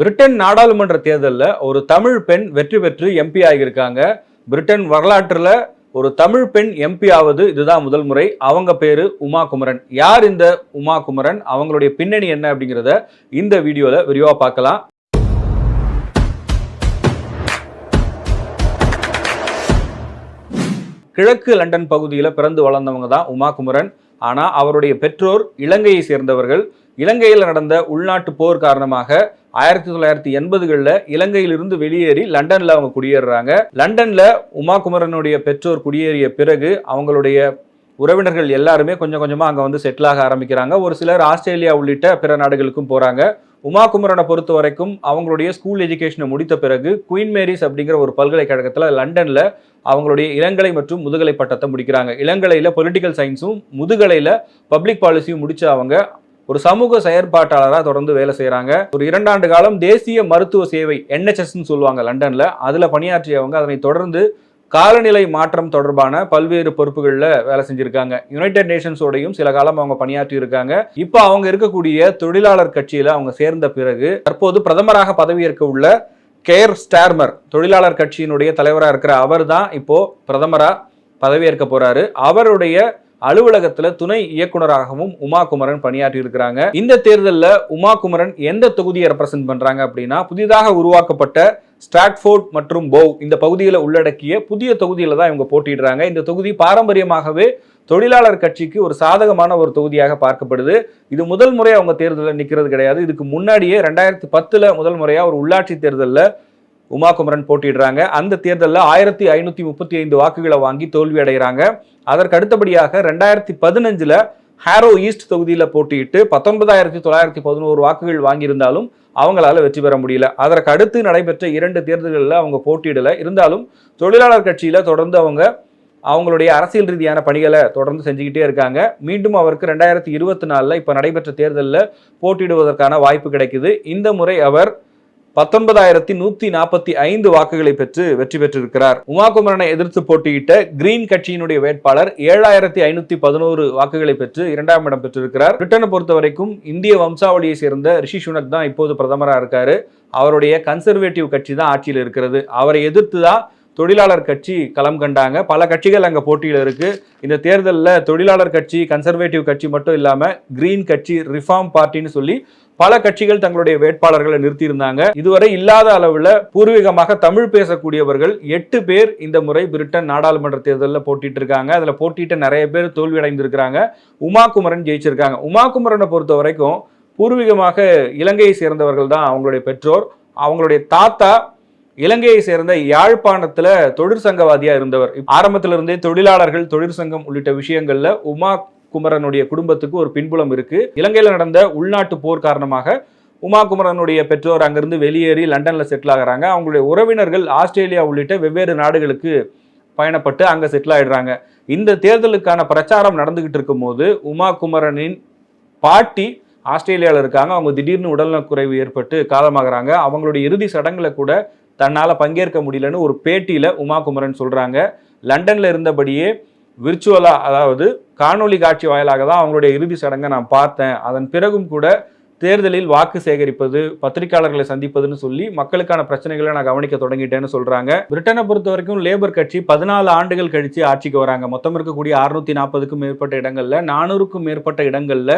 Britain நாடாளுமன்ற தேர்தலில் ஒரு தமிழ் பெண் வெற்றி பெற்று எம்பி ஆகியிருக்காங்க. பிரிட்டன் வரலாற்றில் ஒரு தமிழ் பெண் எம்பி ஆவது இதுதான் முதல் முறை. அவங்க பேரு உமா குமரன் யார் இந்த உமா குமரன் அவங்களுடைய பின்னணி என்ன அப்படிங்கிறத இந்த வீடியோவில் விரிவாக பார்க்கலாம். கிழக்கு லண்டன் பகுதியில் பிறந்து வளர்ந்தவங்க தான் உமா குமரன் ஆனால் அவருடைய பெற்றோர் இலங்கையை சேர்ந்தவர்கள். இலங்கையில் நடந்த உள்நாட்டு போர் காரணமாக ஆயிரத்தி தொள்ளாயிரத்தி எண்பதுகளில் இலங்கையிலிருந்து வெளியேறி லண்டனில் அவங்க குடியேறுறாங்க. லண்டனில் உமா குமரனுடைய பெற்றோர் குடியேறிய பிறகு அவங்களுடைய உறவினர்கள் எல்லாருமே கொஞ்சம் கொஞ்சமாக அங்கே வந்து செட்டில் ஆக ஆரம்பிக்கிறாங்க. ஒரு சிலர் ஆஸ்திரேலியா உள்ளிட்ட பிற நாடுகளுக்கும் போகிறாங்க உமா குமரனை பொறுத்த வரைக்கும் அவங்களுடைய ஸ்கூல் எஜுகேஷனை முடித்த பிறகு குயின் மேரிஸ் அப்படிங்கிற ஒரு பல்கலைக்கழகத்தில் லண்டனில் அவங்களுடைய இளங்கலை மற்றும் முதுகலை பட்டத்தை முடிக்கிறாங்க. இளங்கலையில் பொலிட்டிக்கல் சயின்ஸும் முதுகலையில் பப்ளிக் பாலிசியும் முடித்த அவங்க ஒரு சமூக செயற்பாட்டாளராக தொடர்ந்து வேலை செய்கிறாங்க ஒரு இரண்டாண்டு காலம் தேசிய மருத்துவ சேவை என்ஹெச்எஸ்ன்னு சொல்லுவாங்க லண்டனில். அதில் பணியாற்றியவங்க. அதனை தொடர்ந்து காலநிலை மாற்றம் தொடர்பான பல்வேறு பொறுப்புகளில் வேலை செஞ்சுருக்காங்க. யுனைடெட் நேஷன்ஸோடையும் சில காலம் அவங்க பணியாற்றி இருக்காங்க. இப்போ அவங்க இருக்கக்கூடிய தொழிலாளர் கட்சியில் அவங்க சேர்ந்த பிறகு தற்போது பிரதமராக பதவியேற்க உள்ள கேர் ஸ்டார்மர் தொழிலாளர் கட்சியினுடைய தலைவராக இருக்கிற அவர் தான் இப்போ பிரதமராக பதவியேற்க போறாரு. அவருடைய அலுவலகத்துல துணை இயக்குனராகவும் உமா குமரன் பணியாற்றி இருக்கிறாங்க இந்த தேர்தலில் உமா குமரன் எந்த தொகுதியை ரெப்ரசென்ட் பண்றாங்க அப்படின்னா புதிதாக உருவாக்கப்பட்ட ஸ்டாட்ஃபோர்ட் மற்றும் போவ் இந்த பகுதிகளை உள்ளடக்கிய புதிய தொகுதியில் தான் இவங்க போட்டிடுறாங்க இந்த தொகுதி பாரம்பரியமாகவே தொழிலாளர் கட்சிக்கு ஒரு சாதகமான ஒரு தொகுதியாக பார்க்கப்படுது. இது முதல் முறை அவங்க தேர்தலில் நிற்கிறது கிடையாது. இதுக்கு முன்னாடியே ரெண்டாயிரத்தி பத்தில் முதல் முறையாக ஒரு உள்ளாட்சி தேர்தலில் உமா குமரன் போட்டிடுறாங்க அந்த தேர்தலில் ஆயிரத்தி ஐநூற்றி முப்பத்தி ஐந்து வாக்குகளை வாங்கி தோல்வி அடைகிறாங்க அதற்கு அடுத்தபடியாக ரெண்டாயிரத்தி பதினஞ்சில் ஹாரோ ஈஸ்ட் தொகுதியில் போட்டியிட்டு பத்தொன்பதாயிரத்தி தொள்ளாயிரத்தி பதினோரு வாக்குகள் வாங்கியிருந்தாலும் அவங்களால வெற்றி பெற முடியல. அதற்கு அடுத்து நடைபெற்ற இரண்டு தேர்தல்களில் அவங்க போட்டியிடல. இருந்தாலும் தொழிலாளர் கட்சியில் தொடர்ந்து அவங்க அவங்களுடைய அரசியல் ரீதியான பணிகளை தொடர்ந்து செஞ்சுக்கிட்டே இருக்காங்க. மீண்டும் அவருக்கு ரெண்டாயிரத்தி இருபத்தி நாலில் இப்போ நடைபெற்ற தேர்தலில் போட்டியிடுவதற்கான வாய்ப்பு கிடைக்குது. இந்த முறை அவர் பத்தொன்பதாயிரத்தி நூத்தி நாற்பத்தி ஐந்து வாக்குகளை பெற்று வெற்றி பெற்றிருக்கிறார். உமாகுமரனை எதிர்த்து போட்டியிட்ட கிரீன் கட்சியினுடைய வேட்பாளர் ஏழாயிரத்தி ஐநூத்தி பதினோரு வாக்குகளை பெற்று இரண்டாம் இடம் பெற்றிருக்கிறார். பிரிட்டனை பொறுத்த வரைக்கும் இந்திய வம்சாவளியை சேர்ந்த ரிஷி சுனக் தான் இப்போது பிரதமராக இருக்காரு. அவருடைய கன்சர்வேட்டிவ் கட்சி தான் ஆட்சியில் இருக்கிறது. அவரை எதிர்த்து தான் தொழிலாளர் கட்சி களம் கண்டாங்க. பல கட்சிகள் அங்கே போட்டியில் இருக்குது இந்த தேர்தலில் தொழிலாளர் கட்சி கன்சர்வேட்டிவ் கட்சி மட்டும் இல்லாமல் கிரீன் கட்சி ரிஃபார்ம் பார்ட்டின்னு சொல்லி பல கட்சிகள் தங்களுடைய வேட்பாளர்களை நிறுத்தியிருந்தாங்க. இதுவரை இல்லாத அளவில் பூர்வீகமாக தமிழ் பேசக்கூடியவர்கள் எட்டு பேர் இந்த முறை பிரிட்டன் நாடாளுமன்ற தேர்தலில் போட்டிட்டு இருக்காங்க அதில் போட்டிட்டு நிறைய பேர் தோல்வி அடைந்திருக்கிறாங்க உமா குமரன் ஜெயிச்சிருக்காங்க. உமா குமரனை பொறுத்த வரைக்கும் பூர்வீகமாக இலங்கையை சேர்ந்தவர்கள் தான் அவங்களுடைய பெற்றோர். அவங்களுடைய தாத்தா இலங்கையை சேர்ந்த யாழ்ப்பாணத்துல தொழிற்சங்கவாதியா இருந்தவர். ஆரம்பத்துல இருந்தே தொழிலாளர்கள் தொழிற்சங்கம் உள்ளிட்ட விஷயங்கள்ல உமா குமரனுடைய குடும்பத்துக்கு ஒரு பின்புலம் இருக்கு. இலங்கையில நடந்த உள்நாட்டு போர் காரணமாக உமா குமரனுடைய பெற்றோர் அங்கிருந்து வெளியேறி லண்டன்ல செட்டில் ஆகுறாங்க. அவங்களுடைய உறவினர்கள் ஆஸ்திரேலியா உள்ளிட்ட வெவ்வேறு நாடுகளுக்கு பயணப்பட்டு அங்க செட்டில் ஆயிடுறாங்க. இந்த தேர்தலுக்கான பிரச்சாரம் நடந்துகிட்டு இருக்கும்போது உமா குமரனின் பாட்டி ஆஸ்திரேலியாவில் இருக்காங்க. அவங்க திடீர்னு உடல்நலக்குறைவு ஏற்பட்டு காலமாகறாங்க. அவங்களுடைய இறுதி சடங்குல கூட தன்னால் பங்கேற்க முடியலன்னு ஒரு பேட்டியில் உமா குமரன் சொல்கிறாங்க லண்டனில் இருந்தபடியே விர்ச்சுவலாக அதாவது காணொலி காட்சி வாயிலாக தான் அவங்களுடைய இறுதி சடங்கை நான் பார்த்தேன். அதன் பிறகும் கூட தேர்தலில் வாக்கு சேகரிப்பது பத்திரிகையாளர்களை சந்திப்பதுன்னு சொல்லி மக்களுக்கான பிரச்சனைகளை நான் கவனிக்க தொடங்கிட்டேன்னு சொல்றாங்க. பிரிட்டனை பொறுத்த வரைக்கும் லேபர் கட்சி பதினாலு ஆண்டுகள் கழிச்சு ஆட்சிக்கு வராங்க. மொத்தம் இருக்கக்கூடிய அறுநூத்தி நாற்பதுக்கும் மேற்பட்ட இடங்கள்ல நானூறுக்கும் மேற்பட்ட இடங்கள்ல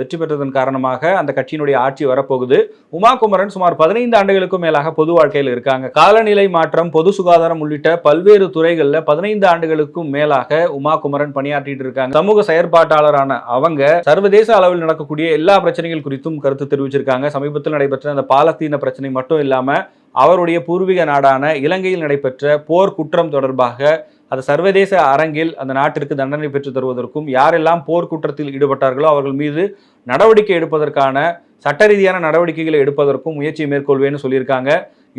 வெற்றி பெற்றதன் காரணமாக அந்த கட்சியினுடைய ஆட்சி வரப்போகுது. உமா குமரன் சுமார் பதினைந்து ஆண்டுகளுக்கும் மேலாக பொது வாழ்க்கையில் இருக்காங்க. காலநிலை மாற்றம் பொது சுகாதாரம் உள்ளிட்ட பல்வேறு துறைகள்ல பதினைந்து ஆண்டுகளுக்கும் மேலாக உமா குமரன் பணியாற்றிட்டு இருக்காங்க. சமூக செயற்பாட்டாளரான அவங்க சர்வதேச அளவில் நடக்கக்கூடிய எல்லா பிரச்சனைகள் குறித்தும் கருத்து தெரிவிச்சிருக்காங்க. சமீபத்தில் நடைபெற்ற அந்த பாலஸ்தீன பிரச்சனை மட்டும் இல்லாமல் அவருடைய பூர்வீக நாடான இலங்கையில் நடைபெற்ற போர் குற்றம் தொடர்பாக அது சர்வதேச அரங்கில் அந்த நாட்டிற்கு தண்டனை பெற்று தருவதற்கும் யாரெல்லாம் போர்க்குற்றத்தில் ஈடுபட்டார்களோ அவர்கள் மீது நடவடிக்கை எடுப்பதற்கான சட்ட ரீதியான நடவடிக்கைகளை எடுப்பதற்கும் முயற்சி மேற்கொள்வேன்னு சொல்லியிருக்காங்க.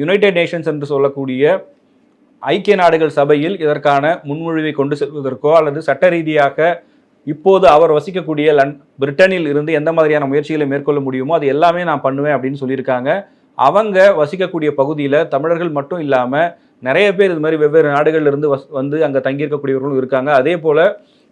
யுனைடெட் நேஷன்ஸ் என்று சொல்லக்கூடிய ஐக்கிய நாடுகள் சபையில் இதற்கான முன்மொழிவை கொண்டு செல்வதற்கோ அல்லது சட்ட ரீதியாக இப்போது அவர் வசிக்கக்கூடிய லன் பிரிட்டனில் இருந்து எந்த மாதிரியான முயற்சிகளை மேற்கொள்ள முடியுமோ அது எல்லாமே நான் பண்ணுவேன் அப்படின்னு சொல்லியிருக்காங்க. அவங்க வசிக்கக்கூடிய பகுதியில் தமிழர்கள் மட்டும் இல்லாமல் நிறைய பேர் இது மாதிரி வெவ்வேறு நாடுகளில் இருந்து வஸ் வந்து அங்கே தங்கியிருக்கக்கூடியவர்களும் இருக்காங்க. அதே போல்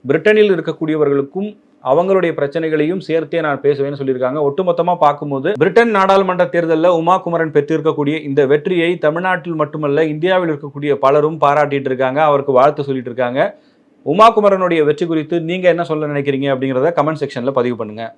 பிரிட்டனில் இருக்கக்கூடியவர்களுக்கும் அவங்களுடைய பிரச்சனைகளையும் சேர்த்தே நான் பேசுவேன்னு சொல்லியிருக்காங்க. ஒட்டுமொத்தமாக பார்க்கும்போது பிரிட்டன் நாடாளுமன்ற தேர்தலில் உமா குமரன் பெற்றிருக்கக்கூடிய இந்த வெற்றியை தமிழ்நாட்டில் மட்டுமல்ல இந்தியாவில் இருக்கக்கூடிய பலரும் பாராட்டிட்டு இருக்காங்க. அவருக்கு வாழ்த்து சொல்லிட்டு இருக்காங்க. உமாகுமரனுடைய வெற்றி குறித்து நீங்கள் என்ன சொல்ல நினைக்கிறீங்க அப்படிங்கிறத கமெண்ட் செக்ஷனில் பதிவு பண்ணுங்கள்